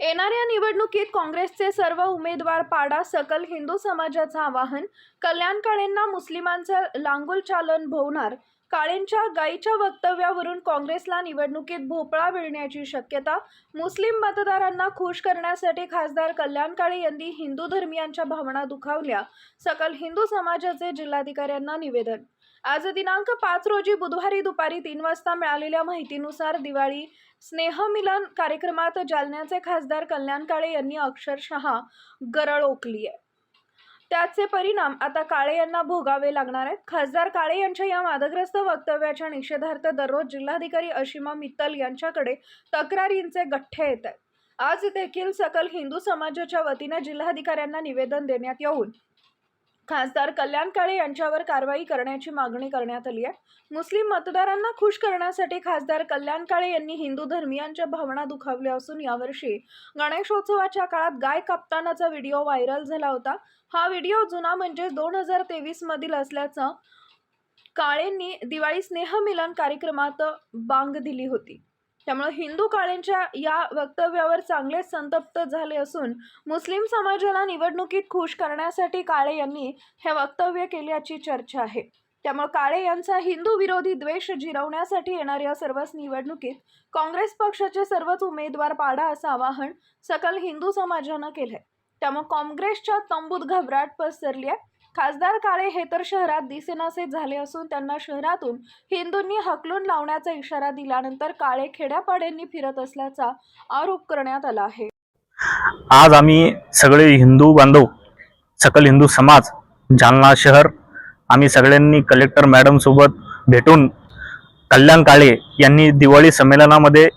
येणाऱ्या निवडणुकीत काँग्रेसचे सर्व उमेदवार पाडा सकल हिंदू समाजाचं आवाहन कल्याण काळेंना मुस्लिमांचं लांगुल चालन भोवणार काळेंच्या गाईच्या वक्तव्यावरून काँग्रेसला निवडणुकीत भोपळा मिळण्याची शक्यता मुस्लिम मतदारांना खुश करण्यासाठी खासदार कल्याण काळे यांनी हिंदू धर्मियांच्या भावना दुखावल्या सकल हिंदू समाजाचे जिल्हाधिकाऱ्यांना निवेदन आज दिनांक पाच रोजी बुधवारी दुपारी तीन वाजता मिळालेल्या माहितीनुसार दिवाळी स्नेहमिलन कार्यक्रमात जालन्याचे खासदार कल्याण काळे यांनी अक्षरशः गरळ ओकली आहे. त्याचे परिणाम आता काळे यांना भोगावे लागणार आहेत. खासदार काळे यांच्या या वादग्रस्त वक्तव्याच्या निषेधार्थ दररोज जिल्हाधिकारी अशिमा मित्तल यांच्याकडे तक्रारींचे गठ्ठे येत आहेत. आज देखील सकल हिंदू समाजाच्या वतीने जिल्हाधिकाऱ्यांना निवेदन देण्यात येऊन खासदार कल्याण काळे यांच्यावर कारवाई करण्याची मागणी करण्यात आली आहे. मुस्लिम मतदारांना खुश करण्यासाठी खासदार कल्याण काळे यांनी हिंदू धर्मियांच्या भावना दुखावल्या असून यावर्षी गणेशोत्सवाच्या काळात गाय कापतानाचा व्हिडिओ व्हायरल झाला होता. हा व्हिडिओ जुना म्हणजे दोन हजार तेवीस मधील असल्याचं काळेंनी दिवाळी स्नेहमिलन कार्यक्रमात बांग दिली होती. त्यामुळे हिंदू काळेंच्या या वक्तव्यावर चांगलेच संतप्त झाले असून मुस्लिम समाजाला निवडणुकीत खुश करण्यासाठी काळे यांनी हे वक्तव्य केल्याची चर्चा आहे. त्यामुळे काळे यांचा हिंदू विरोधी द्वेष जिरवण्यासाठी येणाऱ्या सर्वच निवडणुकीत काँग्रेस पक्षाचे सर्वच उमेदवार पाडा असं आवाहन सकल हिंदू समाजानं केलंय. त्यामुळे काँग्रेसच्या तंबूत घबराट पसरली आहे. खासदार काळे हे तर शहरात दिसेनासे झाले असून त्यांना शहरातून हिंदूंनी हकलून लावण्याचा इशारा दिल्यानंतर काळे खेड्यापाड्यांनी फिरत असल्याचा आरोप करण्यात आला आहे. आज आम्ही सगळे हिंदू बांधव सकल हिंदू समाज जालना शहर आम्ही सगळ्यांनी कलेक्टर मॅडम सोबत भेटून कल्याण काळे यांनी दिवाळी संमेलनामध्ये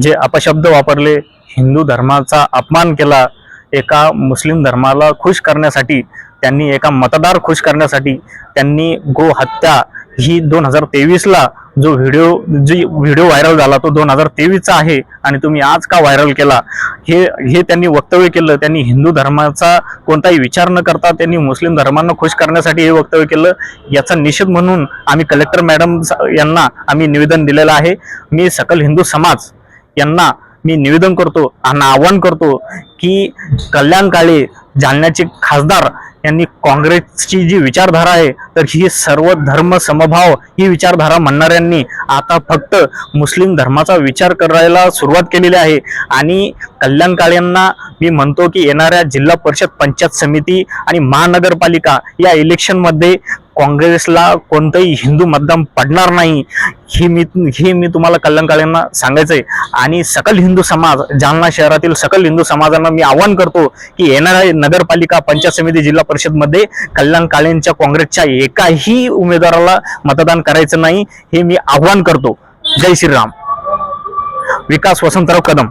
जे अपशब्द वापरले हिंदू धर्माचा अपमान केला एका मुस्लिम धर्माला खुश करण्यासाठी त्यांनी एका मतदार खुश करण्यासाठी त्यांनी गो हत्या ही दोन हजार तेवीसला जो व्हिडिओ जी व्हिडिओ व्हायरल झाला तो दोन हजार तेवीसचा आहे आणि तुम्ही आज का व्हायरल केला? हे हे त्यांनी वक्तव्य केलं. त्यांनी हिंदू धर्माचा कोणताही विचार न करता त्यांनी मुस्लिम धर्मांना खुश करण्यासाठी हे वक्तव्य केलं. याचा निषेध म्हणून आम्ही कलेक्टर मॅडम यांना आम्ही निवेदन दिलेलं आहे. मी सकल हिंदू समाज यांना मी निवेदन करतो आणि आवाहन करतो की कल्याण काळे जालन्याचे खासदार यांनी काँग्रेसची जी विचारधारा आहे तर ही सर्व धर्म समभाव ही विचारधारा म्हणणाऱ्यांनी आता फक्त मुस्लिम धर्माचा विचार करायला सुरुवात केलेली आहे. आणि कल्याण काळ्यांना मी म्हणतो की येणाऱ्या जिल्हा परिषद पंचायत समिती आणि महानगरपालिका या इलेक्शनमध्ये काँग्रेसला कोणतंही हिंदू मतदान पडणार नाही ही मी ही मी तुम्हाला कल्याणकाळ्यांना सांगायचं आहे आणि सकल हिंदू समाज जालना शहरातील सकल हिंदू समाजांना मी आवाहन करतो की येणाऱ्या नगरपालिका पंचायत समिती जिल्हा परिषदमध्ये कल्याण काळेंच्या काँग्रेसच्या एकाही उमेदवाराला मतदान करायचं नाही हे मी आव्हान करतो. जय श्रीराम. विकास वसंतराव कदम.